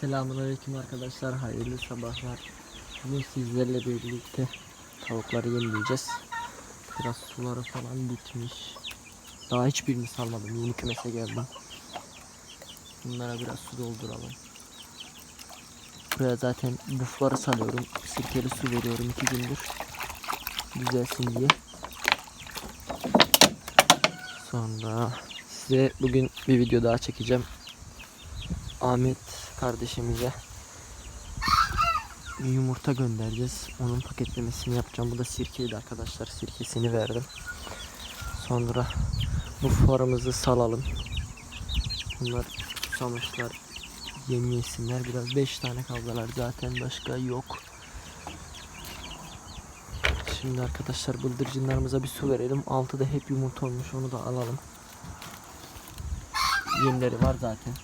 Selamünaleyküm arkadaşlar. Hayırlı sabahlar. Bugün sizlerle birlikte tavukları yemleyeceğiz. Biraz suları falan bitmiş. Daha hiçbirini salmadım. Yeni kümese geldim. Bunlara biraz su dolduralım. Buraya zaten bufları salıyorum. Sirkeli su veriyorum iki gündür. Düzelsin diye. Sonra size bugün bir video daha çekeceğim. Ahmet kardeşimize yumurta göndereceğiz. Onun paketlemesini yapacağım. Bu da sirkeydi arkadaşlar. Sirkesini verdim. Sonra bu fuarımızı salalım. Bunlar susamışlar. Yem yesinler. Biraz 5 tane kaldılar zaten. Başka yok. Şimdi arkadaşlar bıldırcınlarımıza bir su verelim. Altı da hep yumurta olmuş. Onu da alalım. Yemleri var zaten.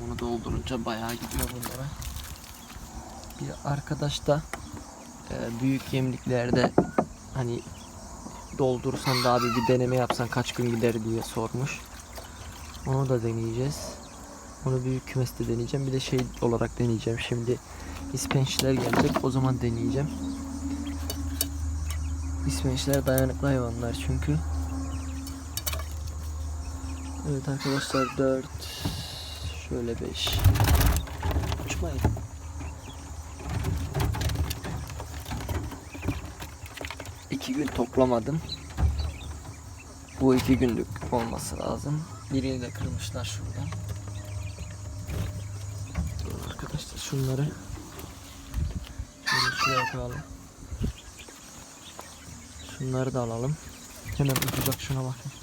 Onu doldurunca bayağı gidiyor bunlara. Bir arkadaş da e, büyük yemliklerde hani doldursan da abi bir deneme yapsan kaç gün gider diye sormuş. Onu da deneyeceğiz. Onu büyük kümeste deneyeceğim. Bir de şey olarak deneyeceğim. Şimdi ispençler gelecek. O zaman deneyeceğim. İspençler dayanıklı hayvanlar çünkü. Evet arkadaşlar 4 Şöyle 5. Uçmayın. İki gün toplamadım. Bu iki günlük olması lazım. Birini de kırmışlar şuradan. Dur Arkadaşlar şunları şöyle şuraya. Şunları da alalım. Hemen uçacak şuna bakın.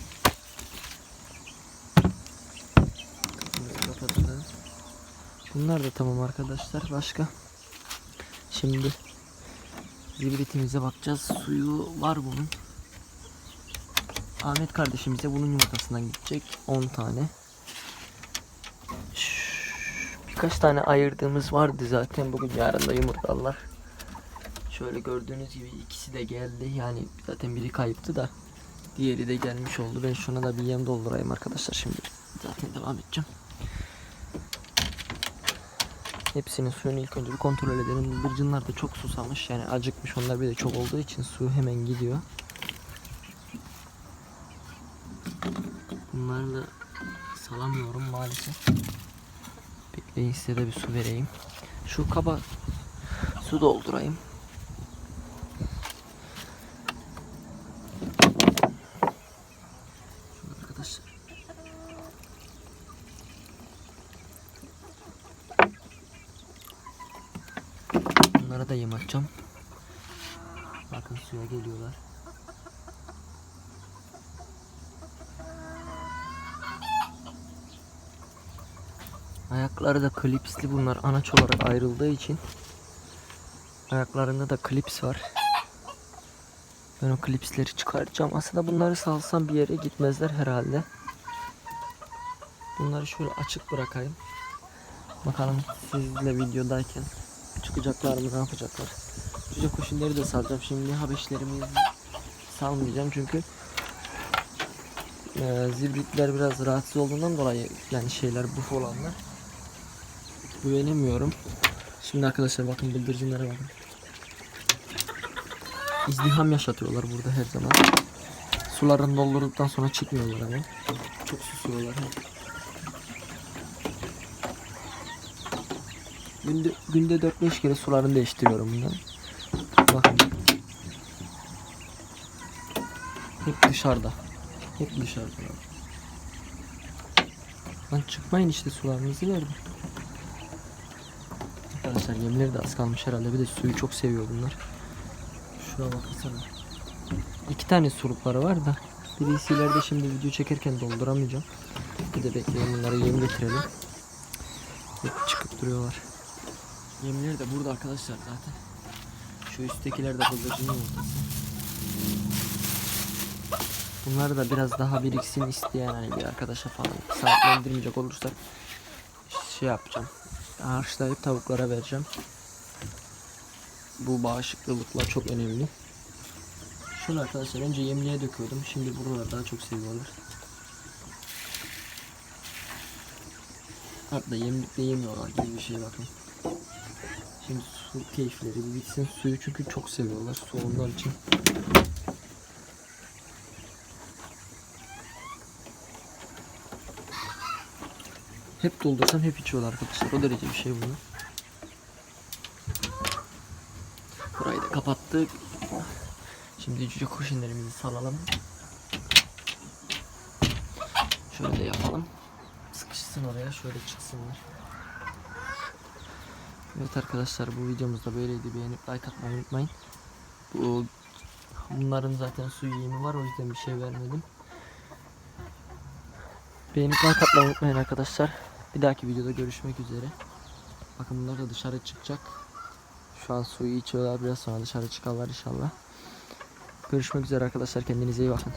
Bunlar da tamam arkadaşlar. Başka? Şimdi zibritimize bakacağız. Suyu var bunun. Ahmet kardeşimize bunun yumurtasından gidecek. 10 tane. Birkaç tane ayırdığımız vardı zaten. Bugün yarın da yumurtlarlar. Şöyle gördüğünüz gibi ikisi de geldi. Yani zaten biri kayıptı da. Diğeri de gelmiş oldu. Ben şuna da bir yem doldurayım arkadaşlar şimdi. Zaten devam edeceğim. Hepsinin suyunu ilk önce bir kontrol edelim. Bıldırcınlar da çok susamış. Yani acıkmış. Onlar bir de çok olduğu için su hemen gidiyor. Bunları da salamıyorum maalesef. Bekleyin size de bir su vereyim. Şu kaba su doldurayım. Bunlara da yem atacağım. Bakın suya geliyorlar. Ayakları da klipsli bunlar anaç olarak ayrıldığı için ayaklarında da klips var. Ben o klipsleri çıkartacağım. Aslında bunları salsam bir yere gitmezler herhalde. Bunları şöyle açık bırakayım. Bakalım sizle videodayken çıkacaklar mı ne yapacaklar. Cüce koşulları da salacağım. Şimdi habeşlerimi salmayacağım çünkü e, zibritler biraz rahatsız olduğundan dolayı yani şeyler buf olanlar güvenemiyorum. Şimdi arkadaşlar bakın bıldırcınlara bakın. İzdiham yaşatıyorlar burada her zaman. Sularını doldurduktan sonra çıkmıyorlar ama. Çok susuyorlar. Günde, günde 4-5 kere sularını değiştiriyorum bundan. Bakın. Hep dışarıda. Hep dışarıda. Lan çıkmayın işte sularınızı verdim. Arkadaşlar yemleri de az kalmış herhalde. Bir de suyu çok seviyor bunlar. Şuna bakırsana. İki tane surupları var da. Birisi ileride şimdi video çekerken dolduramayacağım. Bir de bekleyin bunlara yem getirelim. Hep çıkıp duruyorlar. Yemleri de burada arkadaşlar zaten. Şu üsttekiler de bıldırcın yumurtası. Bunları da biraz daha biriksin isteyen hani bir arkadaşa falan sahiplendirmeyecek olursak şey yapacağım. Harçlayıp tavuklara vereceğim. Bu bağışıklılıkla çok önemli. Şöyle arkadaşlar önce yemliğe döküyordum. Şimdi buralar daha çok seviyorlar. Hatta yemlik de yemiyorlar gibi bir şey bakın. Şimdi su keyifleri bir bitsin. Suyu çünkü çok seviyorlar. Su onlar için. Hep doldursam hep içiyorlar arkadaşlar. O derece bir şey bunu. Burayı da kapattık. Şimdi cüce kurşinlerimizi salalım. Şöyle yapalım. Sıkışsın oraya şöyle çıksınlar. Evet arkadaşlar bu videomuz da böyleydi. Beğenip like atmayı unutmayın. Bu bunların zaten su yemi var o yüzden bir şey vermedim. Beğenip like atmayı unutmayın arkadaşlar. Bir dahaki videoda görüşmek üzere. Bakın bunlar da dışarı çıkacak. Şu an suyu içiyorlar biraz sonra dışarı çıkarlar inşallah. Görüşmek üzere arkadaşlar kendinize iyi bakın.